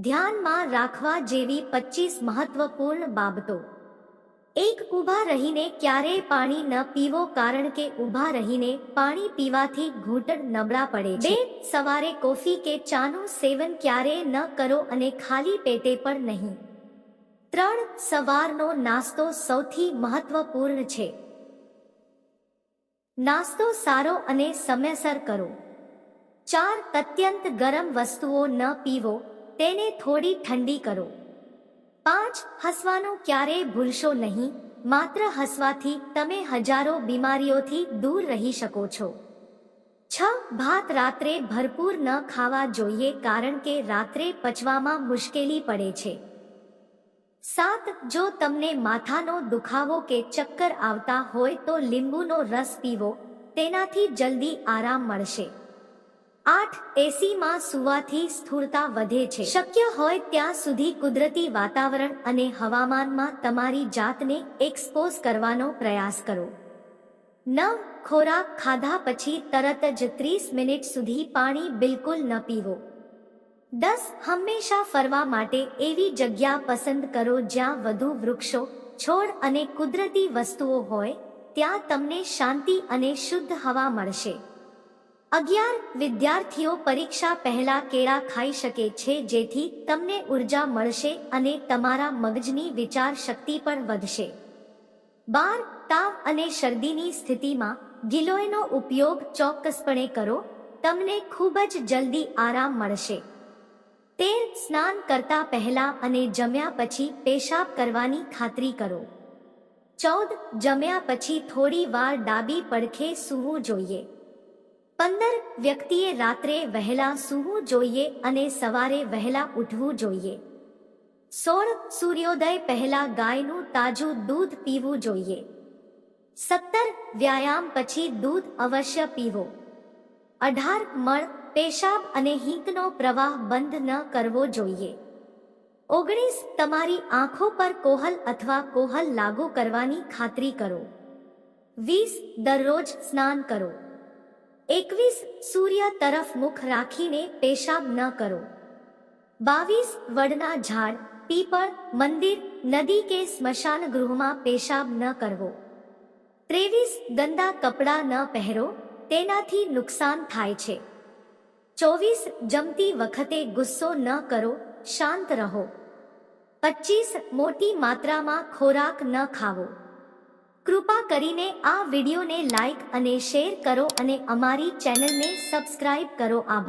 ધ્યાનમાં રાખવા જેવી પચીસ મહત્વપૂર્ણ બાબતો. એક, ઊભા રહીને ક્યારેય પાણી ન પીવો કારણ કે ઊભા રહીને પાણી પીવાથી ઘૂંટણ નબળા પડે છે. સવારે કોફી કે ચાનું સેવન ક્યારેય ન કરો અને ખાલી પેટે પણ નહીં. ત્રણ, સવારનો નાસ્તો સૌથી મહત્વપૂર્ણ છે. નાસ્તો સારો અને સમયસર કરો. ચાર, અત્યંત ગરમ વસ્તુઓ ન પીવો તેને થોડી ઠંડી કરો. પાંચ, હસવાનું ક્યારેય ભૂલશો નહીં, માત્ર હસવાથી તમે હજારો બીમારીઓથી દૂર રહી શકો છો. છ, ભાત રાત્રે ભરપૂર ન ખાવા જોઈએ કારણ કે રાત્રે પચવામાં મુશ્કેલી પડે છે. સાત, જો તમને માથાનો દુખાવો કે ચક્કર આવતા હોય તો લીંબુનો રસ પીવો, તેનાથી જલ્દી આરામ મળશે. આઠ એસીમાં સુવાથી સ્થૂળતા વધે છે. શક્ય હોય ત્યાં સુધી કુદરતી વાતાવરણ અને હવામાનમાં તમારી જાતને એક્સપોઝ કરવાનો પ્રયાસ કરો. નવ, ખોરાક ખાધા પછી તરત જ ત્રીસ મિનિટ સુધી પાણી બિલકુલ ન પીવો. દસ, હંમેશા ફરવા માટે એવી જગ્યા પસંદ કરો જ્યાં વધુ વૃક્ષો, છોડ અને કુદરતી વસ્તુઓ હોય, ત્યાં તમને શાંતિ અને શુદ્ધ હવા મળશે. અગિયાર વિદ્યાર્થીઓ પરીક્ષા પહેલા કેળા ખાઈ શકે છે, જેથી તમને ઊર્જા મળશે અને તમારા મગજની વિચાર શક્તિ પણ વધશે. બાર, તાવ અને શરદીની સ્થિતિમાં ગિલોયનો ઉપયોગ ચોક્કસપણે કરો, તમને ખૂબ જ જલ્દી આરામ મળશે. તેર, સ્નાન કરતા પહેલા અને જમ્યા પછી પેશાબ કરવાની ખાતરી કરો. ચૌદ, જમ્યા પછી થોડી વાર ડાબી પડખે સૂવું જોઈએ. પંદર વ્યક્તિએ રાત્રે વહેલા સૂવું જોઈએ અને સવારે વહેલા ઉઠવું જોઈએ. સોળ સૂર્યોદય પહેલા ગાયનું તાજું દૂધ પીવું જોઈએ. સત્તર વ્યાયામ પછી દૂધ અવશ્ય પીવો. અઢાર મળ પેશાબ અને હિંકનો પ્રવાહ બંધ ન કરવો જોઈએ. ઓગણીસ તમારી આંખો પર કોહલ અથવા કોહલ લાગુ કરવાની ખાતરી કરો. વીસ દરરોજ સ્નાન કરો. એકવીસ સૂર્ય તરફ મુખ રાખીને પેશાબ ન કરો. બાવીસ વડના ઝાડ, પીપળ, મંદિર, નદી કે સ્મશાન ગૃહમાં પેશાબ ન કરવો. ત્રેવીસ ગંદા કપડાં ન પહેરો, તેનાથી નુકસાન થાય છે. ચોવીસ જમતી વખતે ગુસ્સો ન કરો, શાંત રહો. પચીસ મોટી માત્રામાં ખોરાક ન ખાવો. કૃપા કરીને આ વિડીયોને લાઈક અને શેર કરો અને અમારી ચેનલને સબસ્ક્રાઇબ કરો. આભાર.